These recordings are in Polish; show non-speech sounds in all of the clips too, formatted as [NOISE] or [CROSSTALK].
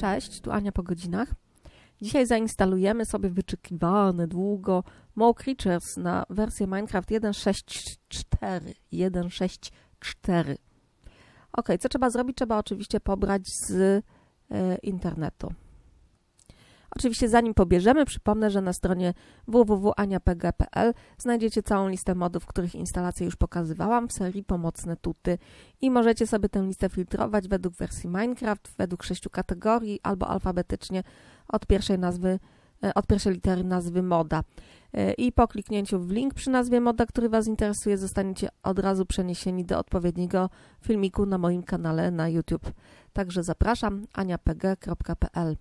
Cześć, tu Ania po godzinach. Dzisiaj zainstalujemy sobie wyczekiwane długo Mo Creatures na wersję Minecraft 1.6.4. 1.6.4. Ok, co trzeba zrobić? Trzeba oczywiście pobrać z e, internetu. Oczywiście zanim pobierzemy, przypomnę, że na stronie www.aniapg.pl znajdziecie całą listę modów, których instalację już pokazywałam w serii Pomocne Tuty i możecie sobie tę listę filtrować według wersji Minecraft, według sześciu kategorii albo alfabetycznie od pierwszej nazwy, e, od pierwszej litery nazwy moda. E, I po kliknięciu w link przy nazwie moda, który Was interesuje, zostaniecie od razu przeniesieni do odpowiedniego filmiku na moim kanale na YouTube. Także zapraszam aniapg.pl.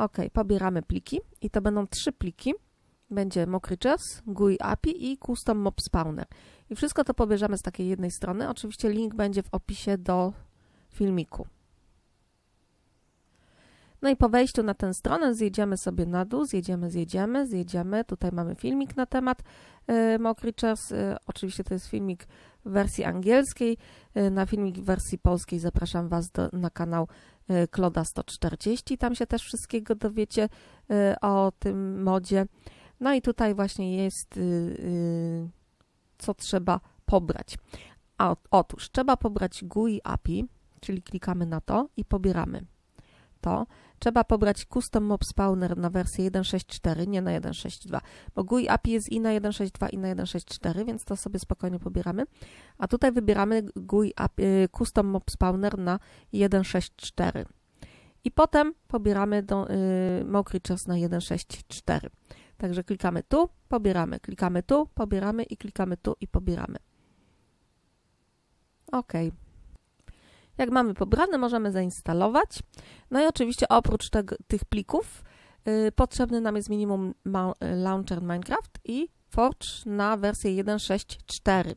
Ok, pobieramy pliki i to będą trzy pliki. Będzie Mockridges, GUI API i Custom Mob Spawner. I wszystko to pobierzemy z takiej jednej strony. Oczywiście link będzie w opisie do filmiku. No i po wejściu na tę stronę zjedziemy sobie na dół, zjedziemy, zjedziemy, zjedziemy. Tutaj mamy filmik na temat y, Mockridges. Y, oczywiście to jest filmik w wersji angielskiej. Y, na filmik w wersji polskiej zapraszam Was do, na kanał Kloda 140. Tam się też wszystkiego dowiecie o tym modzie. No i tutaj właśnie jest, co trzeba pobrać. A, otóż trzeba pobrać GUI API, czyli klikamy na to i pobieramy to trzeba pobrać Custom Mob Spawner na wersję 1.6.4, nie na 1.6.2, bo GUI API jest i na 1.6.2 i na 1.6.4, więc to sobie spokojnie pobieramy. A tutaj wybieramy GUI API, y, Custom Mob Spawner na 1.6.4. I potem pobieramy do, y, Mob Creatures na 1.6.4. Także klikamy tu, pobieramy, klikamy tu, pobieramy i klikamy tu i pobieramy. OK. Jak mamy pobrane, możemy zainstalować. No i oczywiście oprócz tych plików yy, potrzebny nam jest minimum launcher Minecraft i Forge na wersję 1.6.4.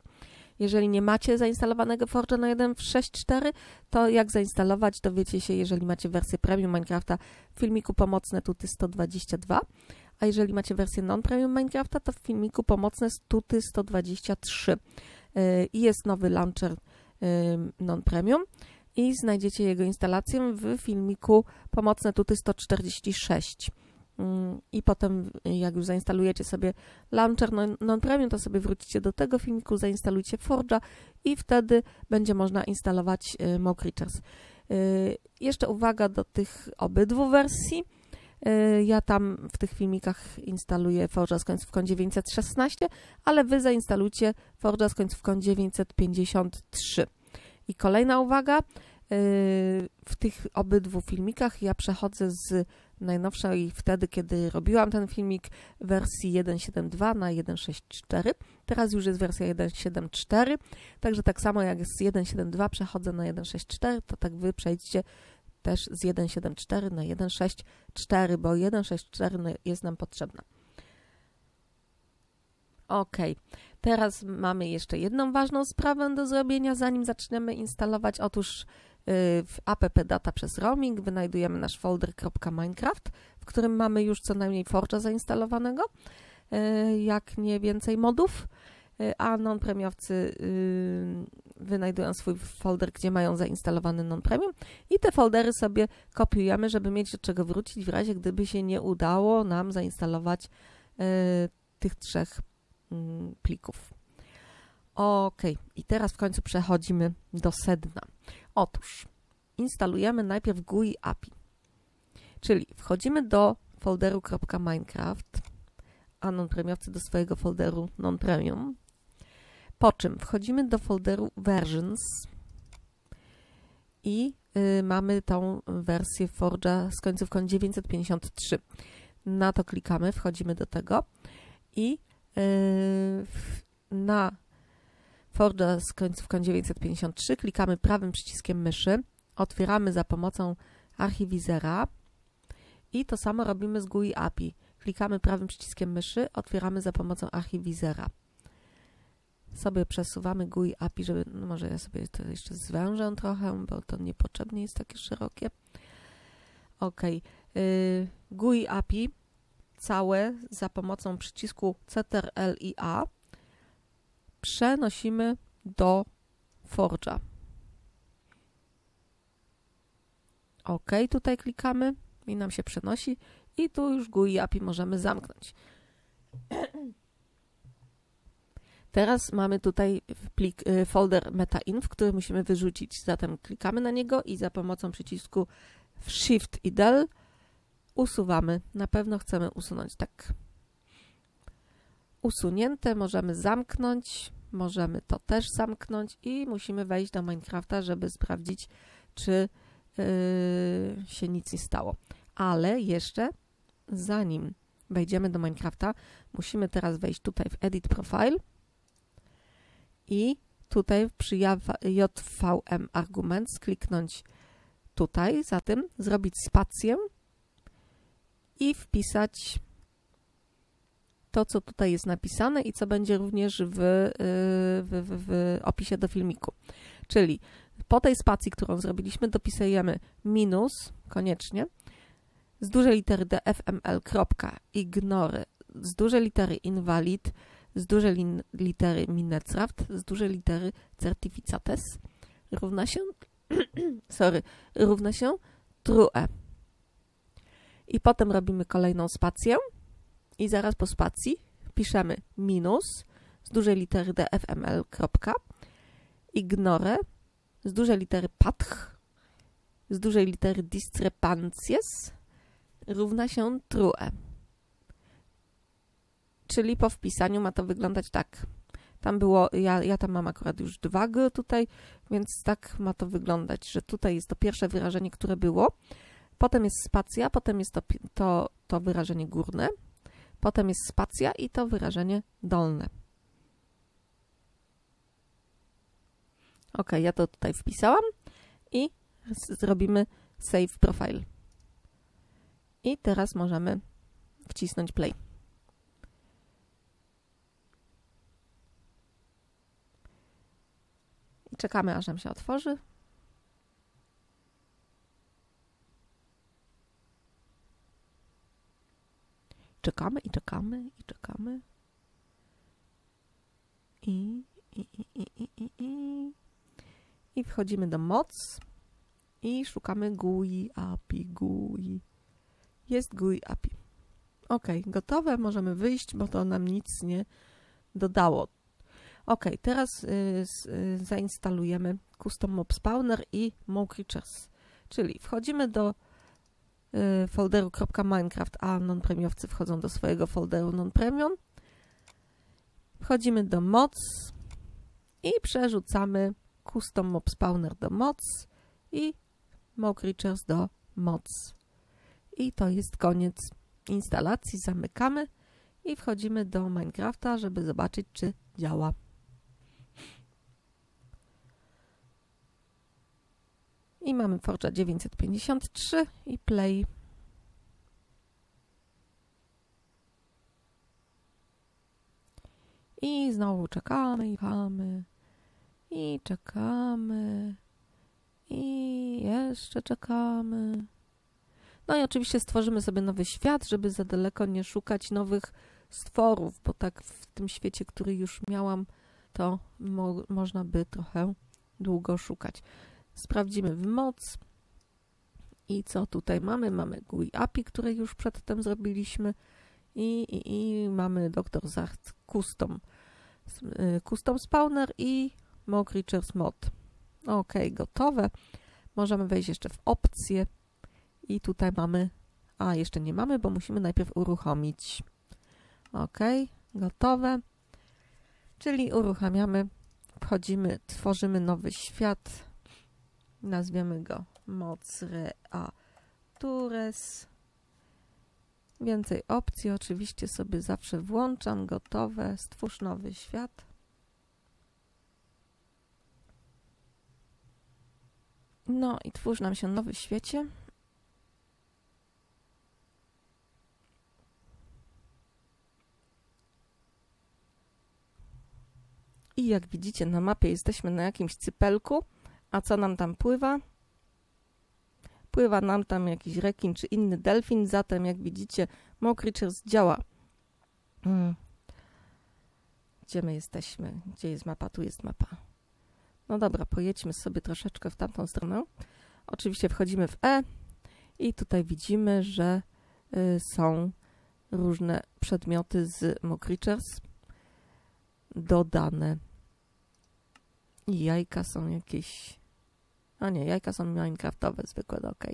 Jeżeli nie macie zainstalowanego Forge'a na 1.6.4, to jak zainstalować, dowiecie się, jeżeli macie wersję Premium Minecrafta w filmiku pomocne tuty 122, a jeżeli macie wersję non-premium Minecrafta, to w filmiku pomocne tuty 123. Yy, I jest nowy launcher non-premium i znajdziecie jego instalację w filmiku Pomocne Tuty 146. Mm, I potem, jak już zainstalujecie sobie Launcher Non-Premium, to sobie wrócicie do tego filmiku, zainstalujcie Forge'a i wtedy będzie można instalować y, Mockreachers. Y, jeszcze uwaga do tych obydwu wersji. Y, ja tam w tych filmikach instaluję Forge'a z końcówką 916, ale Wy zainstalujcie Forge'a z końcówką 953. I kolejna uwaga, y, w tych obydwu filmikach ja przechodzę z najnowszej wtedy, kiedy robiłam ten filmik wersji 1.7.2 na 1.6.4. Teraz już jest wersja 1.7.4, także tak samo jak z 1.7.2 przechodzę na 1.6.4, to tak wy przejdźcie też z 1.7.4 na 1.6.4, bo 1.6.4 jest nam potrzebna. Ok, teraz mamy jeszcze jedną ważną sprawę do zrobienia, zanim zaczniemy instalować. Otóż y, w app data przez roaming wynajdujemy nasz folder .minecraft, w którym mamy już co najmniej Forge'a zainstalowanego, y, jak nie więcej modów, y, a non-premiowcy wynajdują swój folder, gdzie mają zainstalowany non-premium i te foldery sobie kopiujemy, żeby mieć do czego wrócić w razie, gdyby się nie udało nam zainstalować tych trzech Mm, plików. Ok, i teraz w końcu przechodzimy do sedna. Otóż instalujemy najpierw GUI API, czyli wchodzimy do folderu .minecraft, a non-premiowcy do swojego folderu non-premium, po czym wchodzimy do folderu versions i y, mamy tą wersję Forge'a z końcówką 953. Na to klikamy, wchodzimy do tego i Yy, na Forda z końcówką 953 klikamy prawym przyciskiem myszy, otwieramy za pomocą archiwizera i to samo robimy z GUI API. Klikamy prawym przyciskiem myszy, otwieramy za pomocą archiwizera. Sobie przesuwamy GUI API, żeby, no może ja sobie to jeszcze zwężę trochę, bo to niepotrzebnie jest takie szerokie. OK. Yy, GUI API całe za pomocą przycisku Ctrl i A przenosimy do Forge'a. OK, tutaj klikamy i nam się przenosi i tu już GUI API możemy zamknąć. [CLEARS THROAT] Teraz mamy tutaj plik, y, folder metainf, który musimy wyrzucić. Zatem klikamy na niego i za pomocą przycisku Shift i Del usuwamy. Na pewno chcemy usunąć tak. Usunięte możemy zamknąć, możemy to też zamknąć i musimy wejść do Minecrafta, żeby sprawdzić, czy yy, się nic nie stało. Ale jeszcze zanim wejdziemy do Minecrafta, musimy teraz wejść tutaj w Edit Profile i tutaj przy JVM Arguments kliknąć tutaj, za tym zrobić spację i wpisać to, co tutaj jest napisane i co będzie również w, y, w, w, w opisie do filmiku. Czyli po tej spacji, którą zrobiliśmy, dopisujemy minus koniecznie z dużej litery d fml, ignore, z dużej litery invalid, z dużej litery minecraft, z dużej litery certificates równa się, [CLEARS THROAT] sorry, równa się true. I potem robimy kolejną spację i zaraz po spacji piszemy minus z dużej litery d fml, ignore, z dużej litery path, z dużej litery discrepancies równa się true. Czyli po wpisaniu ma to wyglądać tak. Tam było, ja, ja tam mam akurat już dwa G tutaj, więc tak ma to wyglądać, że tutaj jest to pierwsze wyrażenie, które było, potem jest spacja, potem jest to, to, to wyrażenie górne, potem jest spacja i to wyrażenie dolne. Ok, ja to tutaj wpisałam i zrobimy Save Profile. I teraz możemy wcisnąć Play. Czekamy, aż nam się otworzy. Czekamy i czekamy i czekamy. I, i, i, i, i, i, i. Wchodzimy do moc i szukamy GUI API, GUI. Jest GUI API. Ok, gotowe, możemy wyjść, bo to nam nic nie dodało. Ok, teraz y, y, zainstalujemy Custom Mob Spawner i Mob Creatures. Czyli wchodzimy do y, folderu .minecraft, a non-premiowcy wchodzą do swojego folderu non-premium. Wchodzimy do moc i przerzucamy Custom Mob Spawner do moc i Mob Creatures do moc. I to jest koniec instalacji. Zamykamy i wchodzimy do Minecrafta, żeby zobaczyć, czy działa. I mamy Forza 953 i Play. I znowu czekamy i czekamy. I czekamy. I jeszcze czekamy. No i oczywiście stworzymy sobie nowy świat, żeby za daleko nie szukać nowych stworów, bo tak w tym świecie, który już miałam, to mo można by trochę długo szukać. Sprawdzimy w moc. I co tutaj mamy? Mamy GUI API, które już przedtem zrobiliśmy i, i, i mamy Dr. Zacht Custom, y, Custom Spawner i Mo Creatures Mod. Ok, gotowe. Możemy wejść jeszcze w opcje i tutaj mamy, a jeszcze nie mamy, bo musimy najpierw uruchomić. Ok, gotowe. Czyli uruchamiamy, wchodzimy, tworzymy nowy świat. Nazwiemy go Moc Reatures. Więcej opcji oczywiście sobie zawsze włączam. Gotowe. Stwórz nowy świat. No i twórz nam się nowy świecie. I jak widzicie na mapie jesteśmy na jakimś cypelku, a co nam tam pływa? Pływa nam tam jakiś rekin czy inny delfin, zatem jak widzicie Mo Creatures działa. Hmm. Gdzie my jesteśmy? Gdzie jest mapa? Tu jest mapa. No dobra, pojedźmy sobie troszeczkę w tamtą stronę. Oczywiście wchodzimy w E i tutaj widzimy, że y, są różne przedmioty z Mocreatures dodane. I jajka są jakieś... A nie, jajka są minecraftowe, zwykłe, ok.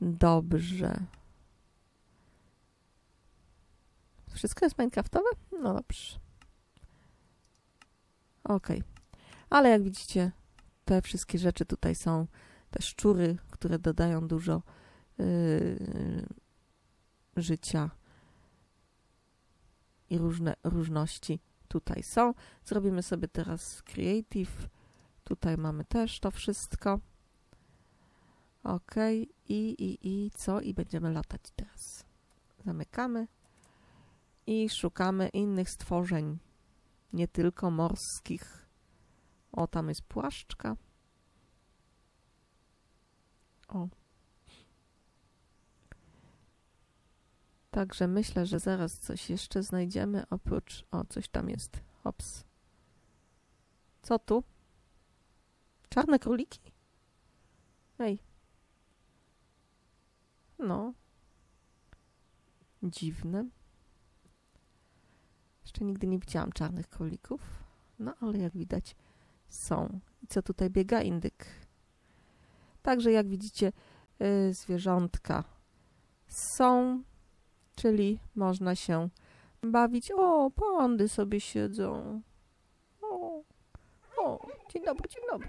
Dobrze. Wszystko jest minecraftowe? No dobrze. Ok. Ale jak widzicie, te wszystkie rzeczy tutaj są te szczury, które dodają dużo yy, życia i różne różności tutaj są. Zrobimy sobie teraz Creative. Tutaj mamy też to wszystko. Ok. I, i, i co? I będziemy latać teraz. Zamykamy. I szukamy innych stworzeń. Nie tylko morskich. O, tam jest płaszczka. O. Także myślę, że zaraz coś jeszcze znajdziemy oprócz... O, coś tam jest. Hops. Co tu? Czarne króliki? Ej. No. Dziwne. Jeszcze nigdy nie widziałam czarnych królików. No, ale jak widać są. I co tutaj biega? Indyk. Także jak widzicie, yy, zwierzątka są, czyli można się bawić. O, pandy sobie siedzą. O, o, dzień dobry, dzień dobry.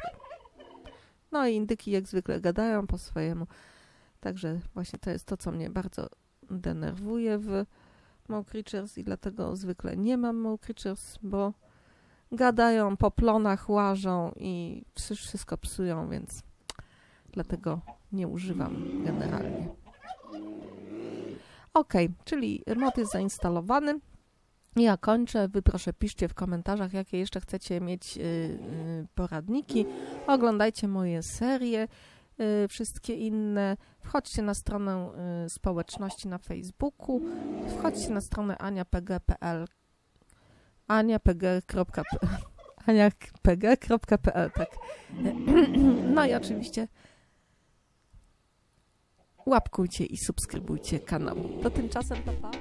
No i indyki jak zwykle gadają po swojemu. Także właśnie to jest to, co mnie bardzo denerwuje w Mow Creatures i dlatego zwykle nie mam Mow Creatures, bo gadają po plonach, łażą i wszystko psują, więc dlatego nie używam generalnie. Ok, czyli mod jest zainstalowany. Ja kończę. Wy proszę piszcie w komentarzach, jakie jeszcze chcecie mieć yy, yy, poradniki. Oglądajcie moje serie, yy, wszystkie inne. Wchodźcie na stronę y, społeczności na Facebooku. Wchodźcie na stronę aniapg.pl aniapg.pl aniapg.pl tak. [CLEARS THROAT] No i oczywiście łapkujcie i subskrybujcie kanał. To tymczasem pa, pa.